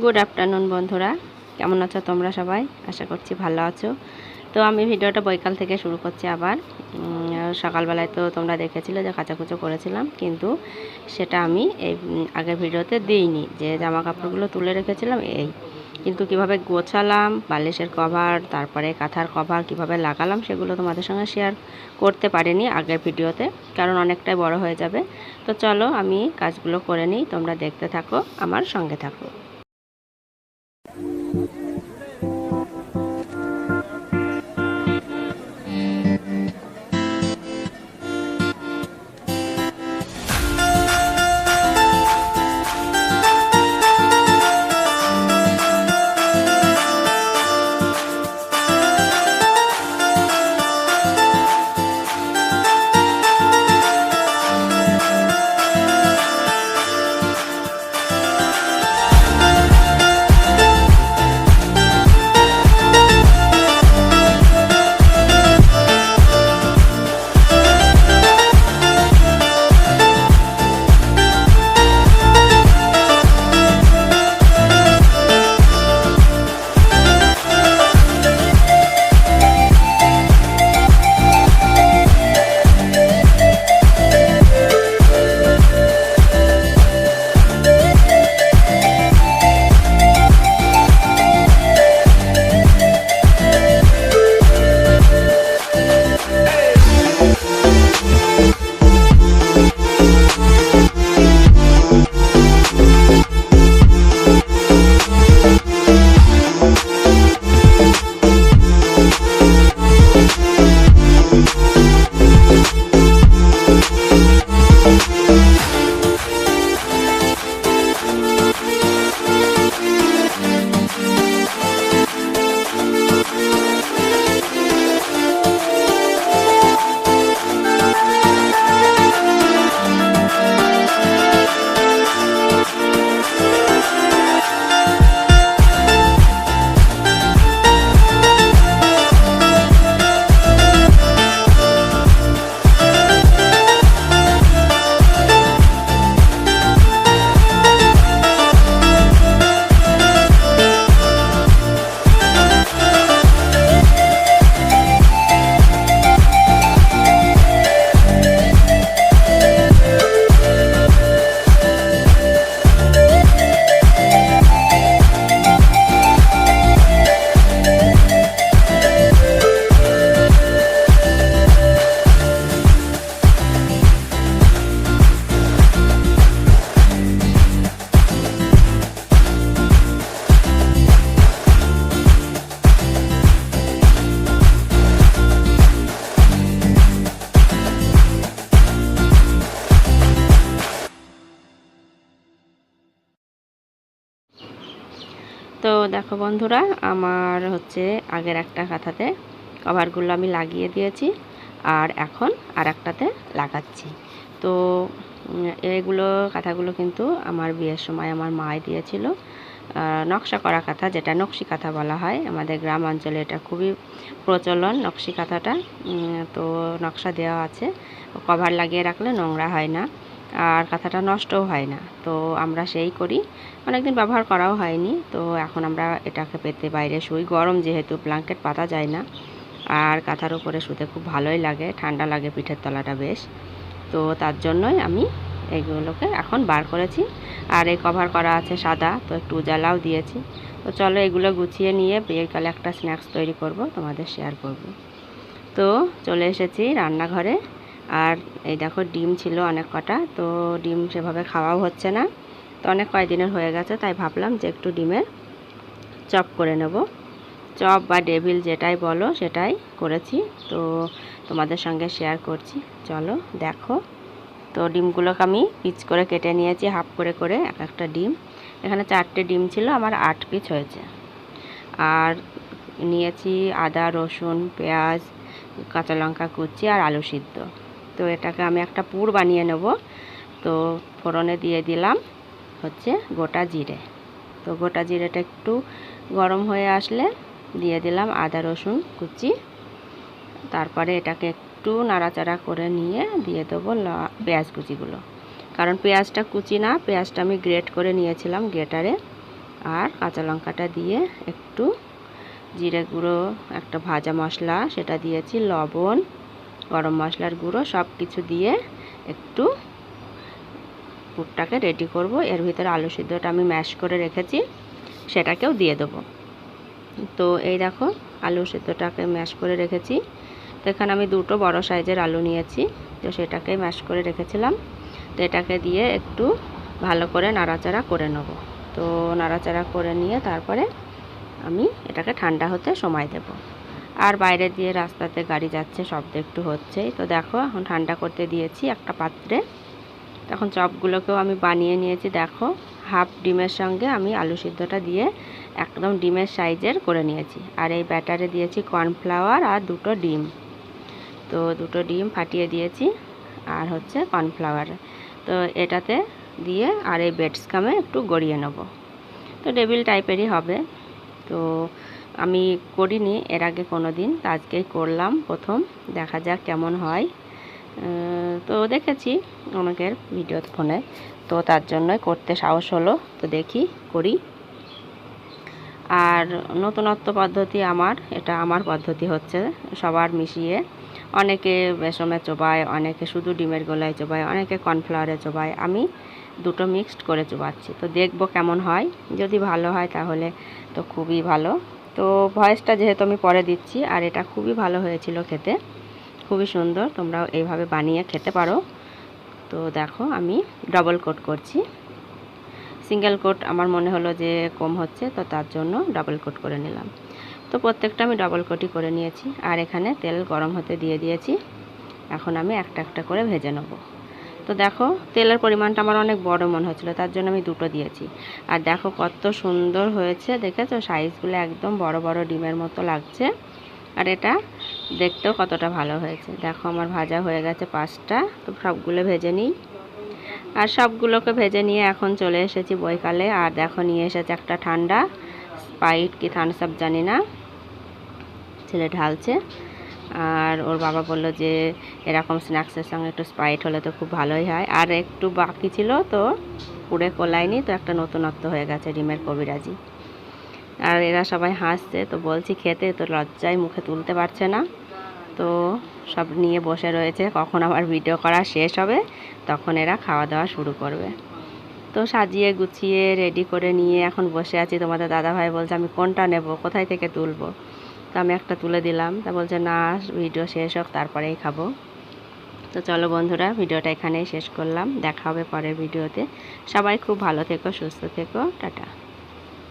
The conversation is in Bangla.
গুড আফটারনুন বন্ধুরা। কেমন আছো তোমরা সবাই? আশা করছি ভালো আছো। তো আমি ভিডিওটা বৈকাল থেকে শুরু করছি আবার। সকালবেলায় তো তোমরা দেখেছিলে যে কাচাকুচো করেছিলাম, কিন্তু সেটা আমি এই আগের ভিডিওতে দিইনি। যে জামা কাপড়গুলো তুলে রেখেছিলাম, এই। কিন্তু কীভাবে গোছালাম, বালিশের কভার, তারপরে কাঁথার কভার কীভাবে লাগালাম, সেগুলো তোমাদের সঙ্গে শেয়ার করতে পারিনি আগের ভিডিওতে, কারণ অনেকটাই বড় হয়ে যাবে। তো চলো আমি কাজগুলো করে নিই, তোমরা দেখতে থাকো, আমার সঙ্গে থাকো। you তো দেখো বন্ধুরা, আমার হচ্ছে আগের একটা কাঁথাতে কভারগুলো আমি লাগিয়ে দিয়েছি আর এখন আর একটাতে লাগাচ্ছি। তো এগুলো কাঁথাগুলো কিন্তু আমার বিয়ের সময় আমার মায় দিয়েছিল। নকশা করা কাঁথা যেটা নকশি কাঁথা বলা হয়, আমাদের গ্রাম অঞ্চলে এটা খুবই প্রচলন নকশি কাঁথাটা তো নকশা দেওয়া আছে কভার লাগিয়ে রাখলে নোংরা হয় না। আর কাঁথাটা নষ্টও হয় না। তো আমরা সেই করি। অনেকদিন ব্যবহার করাও হয়নি। তো এখন আমরা এটাকে পেতে বাইরে শুই। গরম যেহেতু ব্ল্যাঙ্কেট পাতা যায় না। আর কাঁথার উপরে শুতে খুব ভালোই লাগে। ঠান্ডা লাগে পিঠের তলাটা বেশ। তো তার জন্যই আমি এইগুলোকে এখন বার করেছি। আর এই কভার করা আছে সাদা, তো একটু উজালাও দিয়েছি। তো চলো এগুলো গুছিয়ে নিয়ে বিয়েকালে একটা স্ন্যাক্স তৈরি করব, তোমাদের শেয়ার করব। তো চলে এসেছি রান্নাঘরে। আর এই দেখো ডিম ছিল অনেক কটা, তো ডিম সেভাবে খাওয়াও হচ্ছে না। তো অনেক কয়দিনের হয়ে গেছে, তাই ভাবলাম যে একটু ডিমের চপ করে নেব। চপ বা ডেভিল যেটাই বলো, সেটাই করেছি। তো তোমাদের সঙ্গে শেয়ার করছি। চলো দেখো। তো ডিমগুলোকে আমি পিচ করে কেটে নিয়েছি, হাফ করে করে, এক একটা ডিম। এখানে চারটে ডিম ছিল, আমার আট পিস হয়েছে। আর নিয়েছি আদা, রসুন, পেঁয়াজ, কাঁচা লঙ্কা কুচি আর আলু সিদ্ধ। তো এটাকে আমি একটা পুর বানিয়ে নেব। তো ফোড়নে দিয়ে দিলাম হচ্ছে গোটা জিরে। তো গোটা জিরেটা একটু গরম হয়ে আসলে দিয়ে দিলাম আদা, রসুন, কুচি। তারপরে এটাকে একটু নাড়াচাড়া করে নিয়ে দিয়ে দেবো পেঁয়াজ কুচিগুলো। কারণ পেঁয়াজটা কুচি না, পেঁয়াজটা আমি গ্রেট করে নিয়েছিলাম গ্রেটারে। আর কাঁচা লঙ্কাটা দিয়ে একটু জিরে গুঁড়ো, একটা ভাজা মশলা, সেটা দিয়েছি, লবণ গরম মশলার গুঁড়ো সব কিছু দিয়ে একটু পুরটাকে রেডি করব। এর ভিতরে আলু সিদ্ধটা আমি ম্যাশ করে রেখেছি, সেটাকেও দিয়ে দেবো। তো এই দেখো, আলু সিদ্ধটাকে ম্যাশ করে রেখেছি। তো এখানে আমি দুটো বড় সাইজের আলু নিয়েছি, তো সেটাকে ম্যাশ করে রেখেছিলাম। তো এটাকে দিয়ে একটু ভালো করে নাড়াচাড়া করে নেব। তো নাড়াচাড়া করে নিয়ে তারপরে আমি এটাকে ঠান্ডা হতে সময় দেব। আর বাইরে দিয়ে রাস্তাতে গাড়ি যাচ্ছে, শব্দ একটু হচ্ছেই। তো দেখো, এখন ঠান্ডা করতে দিয়েছি একটা পাত্রে। তখন চপগুলোকেও আমি বানিয়ে নিয়েছি, দেখো। হাফ ডিমের সঙ্গে আমি আলু সিদ্ধটা দিয়ে একদম ডিমের সাইজের করে নিয়েছি। আর এই ব্যাটারে দিয়েছি কর্নফ্লাওয়ার আর দুটো ডিম। তো দুটো ডিম ফাটিয়ে দিয়েছি, আর হচ্ছে কর্নফ্লাওয়ার। তো এটাতে দিয়ে আর এই বেডসকামে একটু গড়িয়ে নেব। তো টেবিল টাইপেরই হবে। তো আমি করিনি, এর আগে কোনো দিন আজকেই করলাম প্রথম। দেখা যাক কেমন হয়। তো দেখেছি অনেকের ভিডিও ফোনে তো তার জন্যই করতে সাহস হলো, তো দেখি করি। আর নতুনত্ব পদ্ধতি আমার, এটা আমার পদ্ধতি হচ্ছে সবার মিশিয়ে। অনেকে বেসমে চোবায়, অনেকে শুধু ডিমের গোলায় চোবায়, অনেকে কর্নফ্লাওয়ারে চোবায়। আমি দুটো মিক্সড করে চোবাচ্ছি। তো দেখব কেমন হয়। যদি ভালো হয় তাহলে তো খুবই ভালো। তো ভয়েসটা যেহেতু আমি পরে দিচ্ছি, আর এটা খুবই ভালো হয়েছিল খেতে। খুবই সুন্দর, তোমরাও এইভাবে বানিয়ে খেতে পারো। তো দেখো, আমি ডবল কোট করছি। সিঙ্গেল কোট আমার মনে হলো যে কম হচ্ছে, তো তার জন্য ডাবল কোট করে নিলাম। তো প্রত্যেকটা আমি ডবল কোটই করে নিয়েছি, আর এখানে তেল গরম হতে দিয়ে দিয়েছি। এখন আমি একটা একটা করে ভেজে নেব। তো দেখো, তেলের পরিমাণটা আমার অনেক বড় মনে হচ্ছিল তার জন্য আমি দুটো দিয়েছি। আর দেখো কত সুন্দর হয়েছে, দেখেছ? সাইজগুলো একদম বড় বড় ডিমের মতো লাগছে। আর এটা দেখতেও কতটা ভালো হয়েছে। দেখো আমার ভাজা হয়ে গেছে পাঁচটা, তো সবগুলো ভেজে নিই। আর সবগুলোকে ভেজে নিয়ে এখন চলে এসেছি বইকালে আর দেখো, নিয়ে এসেছে একটা ঠান্ডা, স্পাইট কি থামস আপ জানি না, ছেলে ঢালছে। আর ওর বাবা বলল যে, এরকম স্ন্যাক্সের সঙ্গে একটু স্পাইট হলে তো খুব ভালোই হয়। আর একটু বাকি ছিল তো, পুড়ে কোলায়নি, তো একটা নতুনত্ব হয়ে গেছে ডিমের কবিরাজি। আর এরা সবাই হাসছে, তো বলছি খেতে, তো লজ্জায় মুখে তুলতে পারছে না। তো সব নিয়ে বসে রয়েছে, কখন আবার ভিডিও করা শেষ হবে, তখন এরা খাওয়া দাওয়া শুরু করবে। তো সাজিয়ে গুছিয়ে রেডি করে নিয়ে এখন বসে আছি। তোমাদের দাদাভাই বলছে, আমি কোনটা নেব? কোথায় থেকে তুলবো? তো আমি একটা তুলে দিলাম। তা বলছে, না, ভিডিও শেষ হোক, তারপরেই খাব। তো চলো বন্ধুরা, ভিডিওটা এখানেই শেষ করলাম। দেখা হবে পরের ভিডিওতে। সবাই খুব ভালো থেকো, সুস্থ থেকো। টাটা।